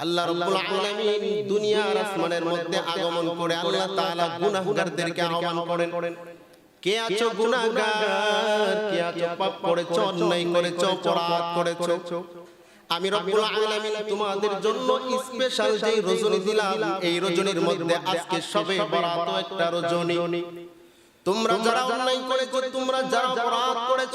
আল্লাহ রাব্বুল আলামিন দুনিয়া আর আসমানের মধ্যে আগমন করে আল্লাহ তাআলা গুনাহগারদেরকে আহ্বান করেন। কে আছো গুনাহগার? কে আছো পাপ করেছ অন্যায় করেছ অপরাধ করেছ? আমি রব্বুল আলামিন তোমাদের জন্য স্পেশাল যেই রজনী দিলাম এই রজনীর মধ্যে আজকে সবে বরাত একটা রজনী। তোমরা যারা অন্যায় করেছ তোমরা যারা অপরাধ করেছ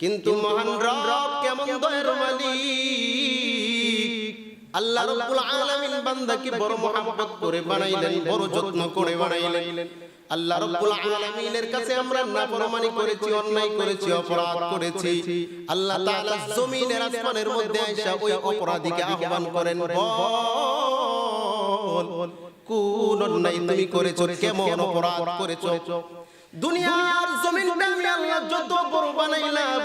কিন্তু মহান রব কেমন দয়ার মালিক? আল্লাহ রাব্বুল আলামিন বান্দাকে বড় মহব্বত করে বানাইলেন বড় যত্ন করে বানাইলেন। আল্লাহ রাব্বুল আলামিনের কাছে আমরা নাফরমানি করেছি অন্যায় করেছি অপরাধ করেছি। আল্লাহ তাআলা জমিনের আসমানের মধ্যে আয়েশা ওই অপরাধীকে আহ্বান করেন বল কোন অন্যায় তুমি করেছ কেমন অপরাধ করেছ? দুনিয়ার জমিনটা যত বড় বানাইলাম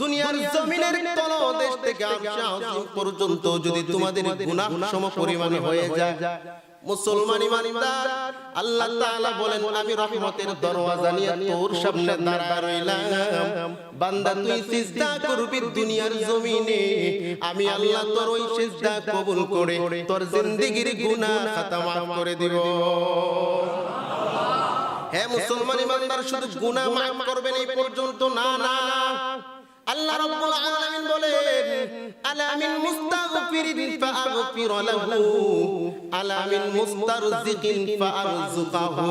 দুনিয়ার জমিনের তলদেশ থেকে আরশে পর্যন্ত যদি তোমাদের গুনাহ সম হয়ে যায় মুসলমান ইমানদার আল্লাহ তাআলা বলেন আমি রহমতের দরওয়াজা নিয়ে তোর সামনে দাঁড়া রইলাম বান্দা তুই সিজদা করবি দুনিয়ার জমিনে। আমি আল্লাহ তোর ওই সিজদা কবুল করে তোর জিন্দেগীর গুনাহ খাতা মাফ করে দিব। হে মুসলমান ইমানদার শুধু গুনাহ মাফ করবেন এই পর্যন্ত? না না। আল্লাহ রাব্বুল আলামিন বলেন আলা মিন মুস্তাগফিরিন ফাআগফির লাহু আলা মিন মুস্তারজিকিন ফাআরযুকাহু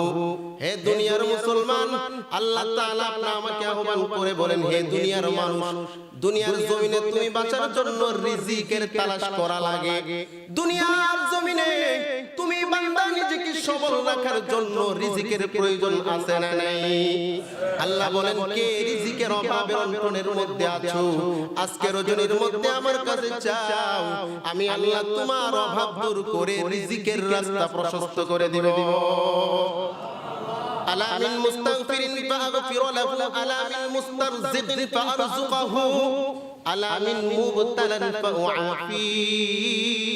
হে দুনিয়ার মুসলমান, আল্লাহ তাআলা আপনি আমাকে আহ্বান করে বলেন, হে দুনিয়ার মানুষ, দুনিয়ার জমিনে তুমি বাঁচার জন্য রিজিকের তালাশ করা লাগে। দুনিয়ার জমিনে তুমি বান্দা নিজেকে সবল রাখার জন্য রিজিকের প্রয়োজন আছে না নাই? আল্লাহ বলেন, কে রিজিকের অভাবে অন্টনের মধ্যে আছো? আজকে রজনীর মধ্যে আমার কাছে চাও। আমি আল্লাহ তোমার অভাব দূর করে রিজিকের রাস্তা প্রশস্ত করে দিব ألا من مستغفر فأغفر له ألا من مسترزق فأرزقه ألا من مبتلى فأعافيه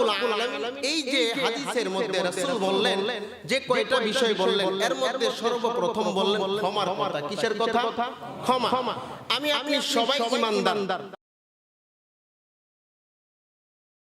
রাব্বুল আলামিন এই যে হাদিসের মধ্যে রাসূল বললেন যে কয়টা বিষয় বললেন এর মধ্যে সর্বপ্রথম বললেন ক্ষমার কথা। কিসের কথা? ক্ষমা। আমি আপনি সবাই ইমানদার।